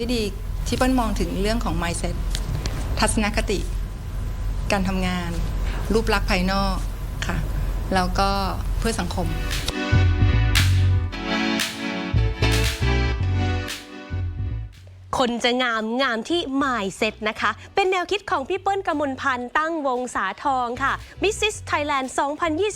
ที่ดีที่เปิ้ลมองถึงเรื่องของ mindset ทัศนคติ การทำงาน รูปลักษณ์ภายนอกค่ะ แล้วก็เพื่อสังคม คนจะงามงามที่ Mindset นะคะ เป็นแนวคิดของพี่เปิ้ลกมลพันธ์ตั้งวงสาทองค่ะ Mrs. Thailand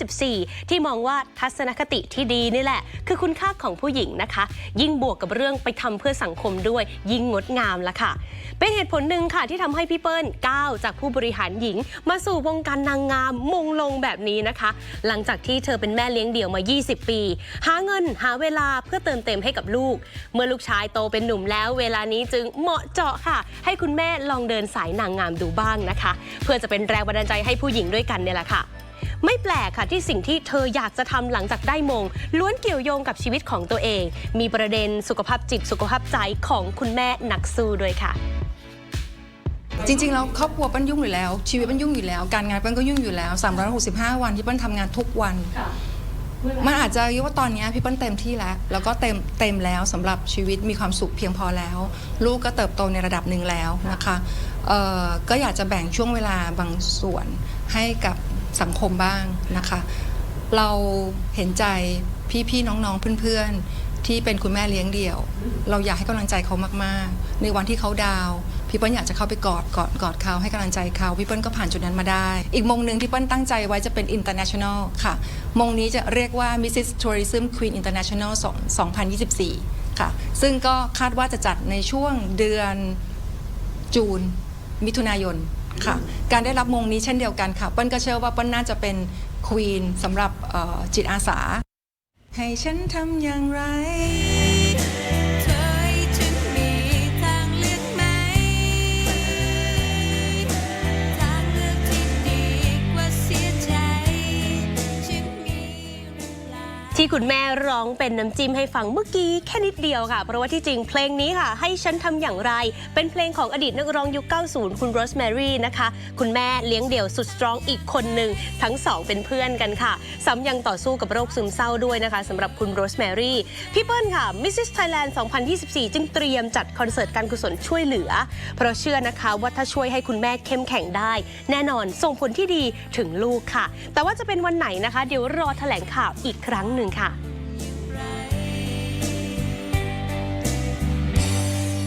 2024 ที่มองว่าทัศนคติที่ดีนี่แหละ คือคุณค่าของผู้หญิงนะคะ ยิ่งบวกกับเรื่องไปทำเพื่อสังคมด้วยยิ่งงดงามละค่ะ เป็นเหตุผลหนึ่งค่ะที่ทำให้พี่เปิ้ลก้าวจากผู้บริหารหญิง มาสู่วงการนางงามมงลงแบบนี้นะคะ หลังจากที่เธอเป็นแม่เลี้ยงเดี่ยวมา 20 ปี หาเงินหาเวลาเพื่อเติมเต็มให้กับลูก เมื่อลูกชายโตเป็นหนุ่มแล้ว เวลานี้จึงเหมาะเจาะค่ะ ให้คุณแม่ลองเดินสายนางงามดูบ้างนะคะ เพื่อจะเป็นแรงบันดาลใจให้ผู้หญิงด้วยกันเนี่ยแหละค่ะไม่แปลกค่ะที่สิ่งที่เธออยากจะทำหลังจากได้มง ล้วนเกี่ยวโยงกับชีวิตของตัวเอง มีประเด็นสุขภาพจิตสุขภาพใจของคุณแม่นักสู้ด้วยค่ะ จริงๆแล้วครอบครัวเปิ้ลยุ่งอยู่แล้ว ชีวิตเปิ้ลยุ่งอยู่แล้ว การงานเปิ้ลก็ยุ่งอยู่แล้ว 365 วันที่เปิ้ลทำงานทุกวันมันอาจจะเรียกว่าตอนนี้พี่เปิ้ลเต็มที่แล้ว แล้วก็เต็มเต็มแล้วสำหรับชีวิตมีความสุขเพียงพอแล้ว ลูกก็เติบโตในระดับหนึ่งแล้วนะคะเอ่อก็อยากจะแบ่งช่วงเวลาบางส่วนให้กับสังคมบ้างนะคะ เราเห็นใจพี่ๆน้องๆเพื่อนๆ ที่เป็นคุณแม่เลี้ยงเดี่ยว เราอยากให้กำลังใจเขามากๆ ในวันที่เขาดาวน์ พี่เปิ้ลอยากจะเข้าไปกอดกอดกอดเขาให้กำลังใจเขาพี่เปิ้ลก็ผ่านจุดนั้นมาได้ อีกมงหนึ่งที่เปิ้ลตั้งใจไว้จะเป็น international ค่ะ มงนี้จะเรียกว่า Mrs. Tourism Queen International 2024 ค่ะ ซึ่งก็คาดว่าจะจัดในช่วงเดือนจูน มิถุนายนค่ะ การได้รับมงนี้เช่นเดียวกันค่ะเปิ้ลก็เชื่อว่าเปิ้ลน่าจะเป็นควีนสำหรับจิตอาสา ให้ฉันทำอย่างไร ที่คุณแม่ร้องเป็นน้ำจิ้มให้ฟังเมื่อกี้แค่นิดเดียวค่ะ เพราะว่าที่จริงเพลงนี้ค่ะ ให้ฉันทำอย่างไร เป็นเพลงของอดีตนักร้องยุค 90 คุณโรสแมรี่นะคะ คุณแม่เลี้ยงเดี่ยวสุดสตรองอีกคนหนึ่งทั้งสองเป็นเพื่อนกันค่ะซ้ำยังต่อสู้กับโรคซึมเศร้าด้วยนะคะสำหรับคุณโรสแมรี่พี่เปิ้ลค่ะ Mrs. Thailand 2024 จึงเตรียมจัดคอนเสิร์ตการกุศลช่วยเหลือ เพราะเชื่อนะคะว่าถ้าช่วยให้คุณแม่เข้มแข็งได้ แน่นอนส่งผลที่ดีถึงลูกค่ะ แต่ว่าจะเป็นวันไหนนะคะ เดี๋ยวรอแถลงข่าวอีกครั้งหนึ่ง你看